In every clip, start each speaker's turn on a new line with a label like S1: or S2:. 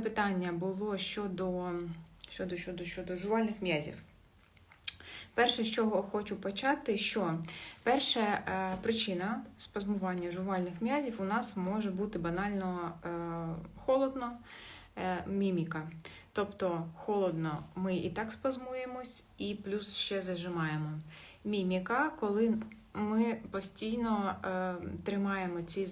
S1: Питання було щодо, щодо, щодо, щодо жувальних м'язів. Перше, з чого хочу почати, що перша е, причина спазмування жувальних м'язів у нас може бути банально е, холодно, е, міміка. Тобто холодно ми і так спазмуємось, і плюс ще зажимаємо. Міміка, коли ми постійно е, тримаємо ці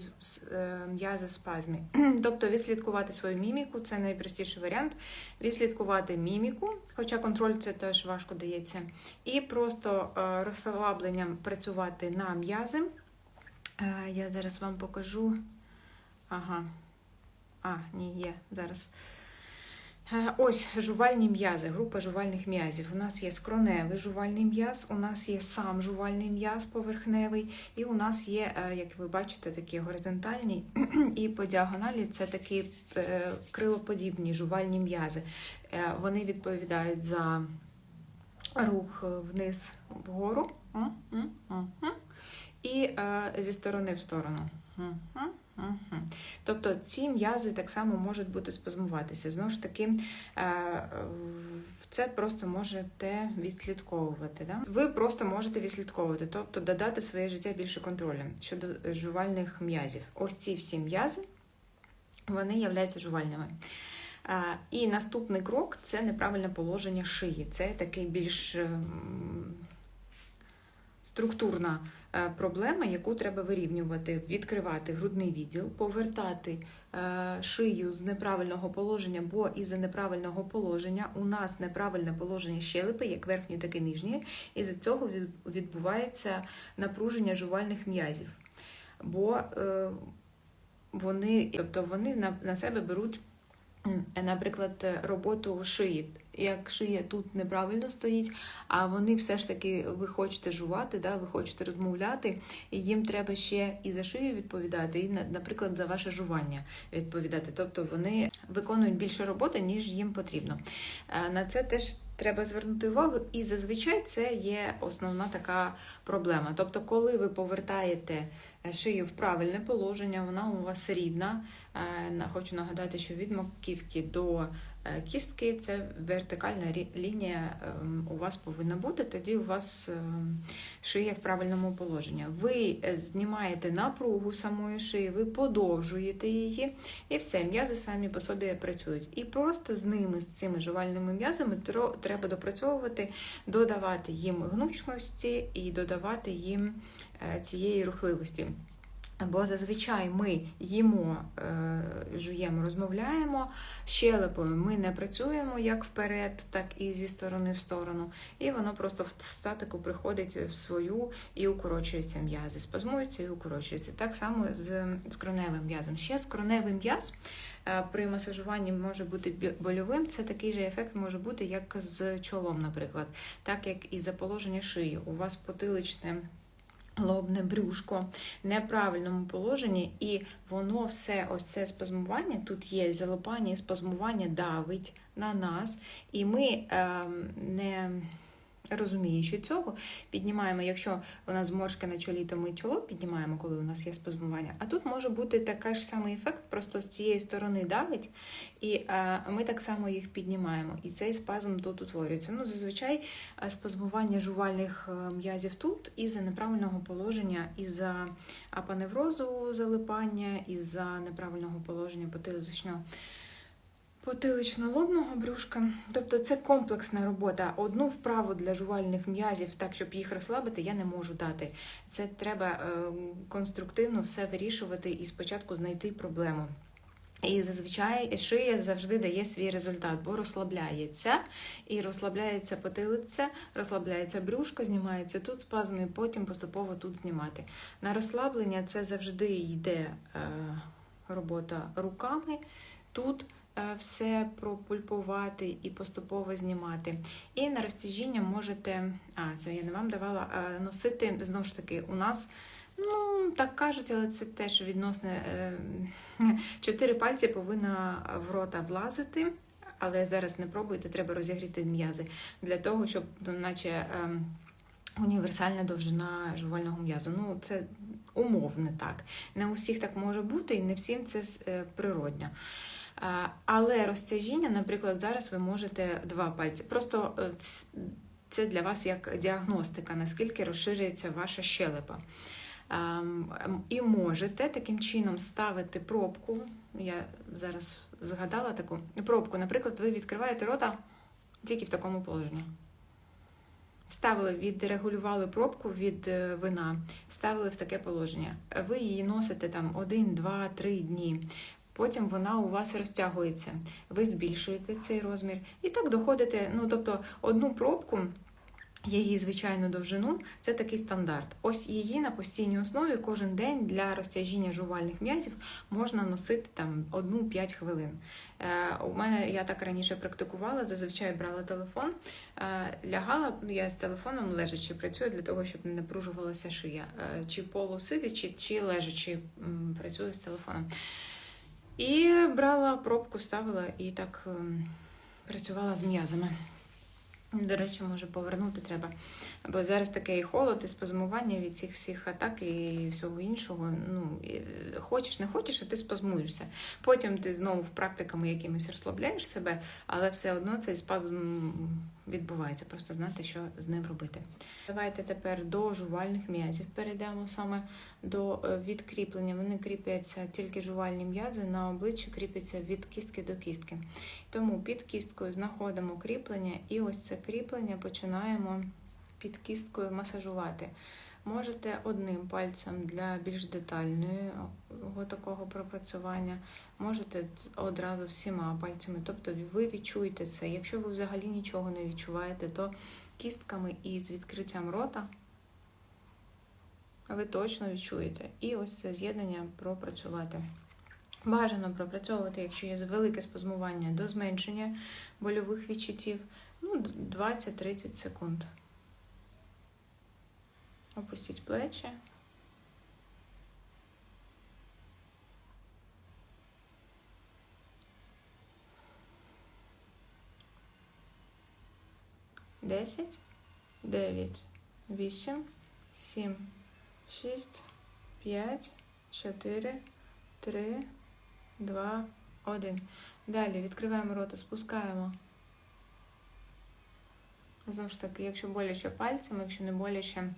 S1: е, м'язи спазмі. Тобто відслідкувати свою міміку це найпростіший варіант. Відслідкувати міміку, хоча контроль це теж важко дається, і просто е, розслабленням працювати на м'язи. Е, я зараз вам покажу. Ага. А, ні, є зараз. Е, Ось жувальні м'язи, група жувальних м'язів. У нас є скроневий жувальний м'яз, у нас є сам жувальний м'яз поверхневий, і у нас є, е, як ви бачите, такі горизонтальні і по діагоналі це такі е, крилоподібні жувальні м'язи. Вони відповідають за рух вниз вгору і зі сторони в сторону. М. Тобто ці м'язи так само можуть бути спазмуватися. Знову ж таки, е, це просто можете відслідковувати. Да? Ви просто можете відслідковувати, тобто додати в своє життя більше контролю щодо жувальних м'язів. Ось ці всі м'язи вони являються жувальними. І наступний крок це неправильне положення шиї. Це такий більш ем, структурна е, проблема, яку треба вирівнювати, відкривати грудний відділ, повертати е, шию з неправильного положення, бо із-за неправильного положення у нас неправильне положення щелепи, як верхньої, так і нижньої, і з цього відбувається напруження жувальних м'язів. Бо е, вони, тобто вони на себе беруть, наприклад, роботу шиї. Як шия тут неправильно стоїть, а вони все ж таки ви хочете жувати, да, ви хочете розмовляти, і їм треба ще і за шию відповідати, і, на- наприклад, за ваше жування відповідати. Тобто вони виконують більше роботи, ніж їм потрібно. Е, На це теж треба звернути увагу, і зазвичай це є основна така проблема. Тобто, коли ви повертаєте е, шию в правильне положення, вона у вас рівна. Е, Хочу нагадати, що від маківки до е, кістки це вертикальна лінія ем, у вас повинна бути, тоді у вас ем, шия в правильному положенні. Ви знімаєте напругу самої шиї, ви подовжуєте її, і все, м'язи самі по собі працюють. І просто з ними, з цими жувальними м'язами, треба допрацьовувати, додавати їм гнучності і додавати їм е, цієї рухливості. Бо зазвичай ми їмо, е, жуємо, розмовляємо щелепою. Ми не працюємо як вперед, так і зі сторони в сторону. І воно просто в статику приходить в свою і укорочується м'язи. Спазмується і укорочується. Так само з скроневим м'язом. Ще скроневий м'яз е, при масажуванні може бути больовим. Це такий же ефект може бути, як з чолом, наприклад, так як і за положення шиї. У вас потиличне. Лобне брюшко неправильному положенні, і воно все, ось це спазмування, тут є залипання і спазмування давить на нас, і ми е, не розуміючи цього, піднімаємо, якщо у нас зморшки на чолі, то ми чоло піднімаємо, коли у нас є спазмування. А тут може бути такий ж самий ефект, просто з цієї сторони давить, і е, ми так само їх піднімаємо. І цей спазм тут утворюється. Ну, зазвичай е, спазмування жувальних е, м'язів тут із-за неправильного положення, із-за апаневрозу залипання, із-за неправильного положення потиличного. Потилично-лобного брюшка, тобто це комплексна робота. Одну вправу для жувальних м'язів, так щоб їх розслабити, я не можу дати. Це треба е, конструктивно все вирішувати і спочатку знайти проблему. І зазвичай шия завжди дає свій результат, бо розслабляється і розслабляється потилиця, розслабляється брюшко, знімається тут спазм, і потім поступово тут знімати. На розслаблення це завжди йде е, робота руками. Тут все пропульпувати і поступово знімати. І на розтяжіння можете, а це я не вам давала, е, носити знову ж таки у нас. Ну, так кажуть, але це теж відносне. е, Чотири пальці повинна в рота влазити, але зараз не пробуйте, треба розігріти м'язи для того, щоб, ну, наче ем, універсальна довжина жувального м'язу. Ну, це умовне так. Не у всіх так може бути, і не всім це е, природньо. Але розтяжіння, наприклад, зараз ви можете два пальці. Просто е, це для вас як діагностика, наскільки розширюється ваша щелепа. Ем, ем, І можете таким чином ставити пробку. Я зараз згадала таку пробку. Наприклад, ви відкриваєте рота тільки в такому положенні. Вставили, відрегулювали пробку від е, вина, ставили в таке положення. Ви її носите там 1, 2, 3 дні. Потім вона у вас розтягується. Ви збільшуєте цей розмір і так доходите. Ну, тобто, одну пробку, її звичайну довжину, це такий стандарт. Ось її на постійній основі кожен день для розтяжіння жувальних м'язів можна носити там 1-5 хвилин. Е, у мене я так раніше практикувала, зазвичай брала телефон, е, лягала, я з телефоном лежачи працюю для того, щоб не напружувалася шия. Е, чи полусидячи, чи лежачи працюю з телефоном. І брала пробку, ставила і так ем, працювала з м'язами. До речі, може повернути треба. Бо зараз таке і холод, і спазмування від цих всіх атак і всього іншого. Ну, е, хочеш, не хочеш, а ти спазмуєшся. Потім ти знову практиками якимись розслабляєш себе, але все одно цей спазм відбувається. Просто знати, що з ним робити. Давайте тепер до жувальних м'язів перейдемо саме до е, відкріплення. Вони кріпляться тільки жувальні м'язи, на обличчі кріпляться від кістки до кістки. Тому під кісткою знаходимо кріплення, і ось це кріплення починаємо під кісткою масажувати. Можете одним пальцем для більш детального такого пропрацювання, можете одразу всіма пальцями. Тобто ви відчуєте це. Якщо ви взагалі нічого не відчуваєте, то кістками і з відкриттям рота ви точно відчуєте. І ось це з'єднання пропрацювати. Бажано пропрацьовувати, якщо є велике спазмування до зменшення больових відчуттів, ну, 20-30 секунд. Опустіть плечі. Десять, дев'ять, вісім, сім, шість, п'ять, чотири, три, два, один. Далі відкриваємо рота, спускаємо. Знову ж таки, якщо боляче пальцями, якщо не боляче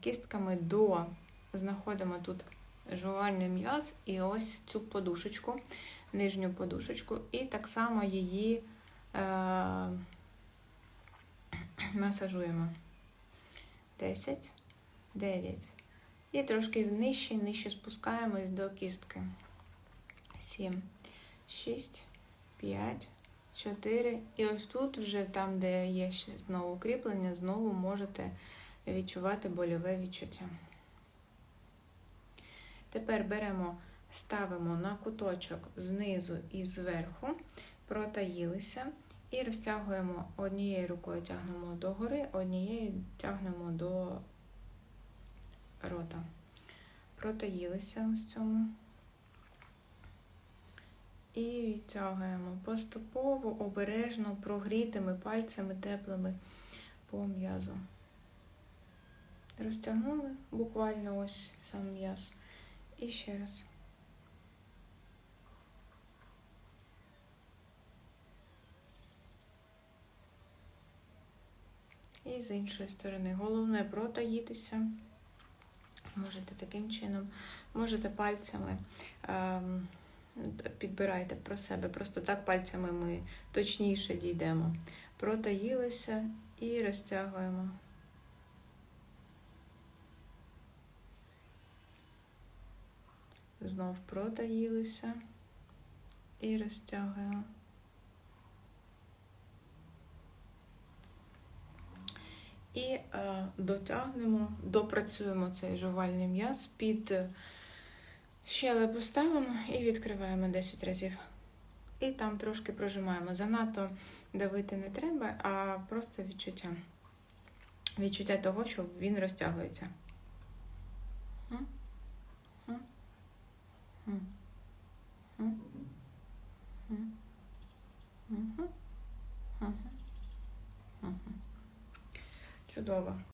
S1: кістками до знаходимо тут жувальний м'яз і ось цю подушечку, нижню подушечку, і так само її е, масажуємо. 10, 9. І трошки нижче, нижче спускаємось до кістки. 7, 6, 5, 4. І ось тут, вже там, де є ще знову кріплення, знову можете відчувати больове відчуття. Тепер беремо, ставимо на куточок знизу і зверху, протаїлися і розтягуємо однією рукою тягнемо догори, однією тягнемо до рота. Протаїлися ось цьому. І відтягуємо поступово, обережно, прогрітими пальцями теплими по м'язу. Розтягнули буквально ось сам м'яз. І ще раз. І з іншої сторони. Головне протаїтися. Можете таким чином, можете пальцями ем, підбирайте про себе. Просто так пальцями ми точніше дійдемо. Протаїлися і розтягуємо. Знов протаїлися і розтягуємо. І е, дотягнемо, допрацюємо цей жувальний м'яз під щелепу ставимо і відкриваємо 10 разів. І там трошки прожимаємо. Занадто давити не треба, а просто відчуття. Відчуття того, що він розтягується. Чудово.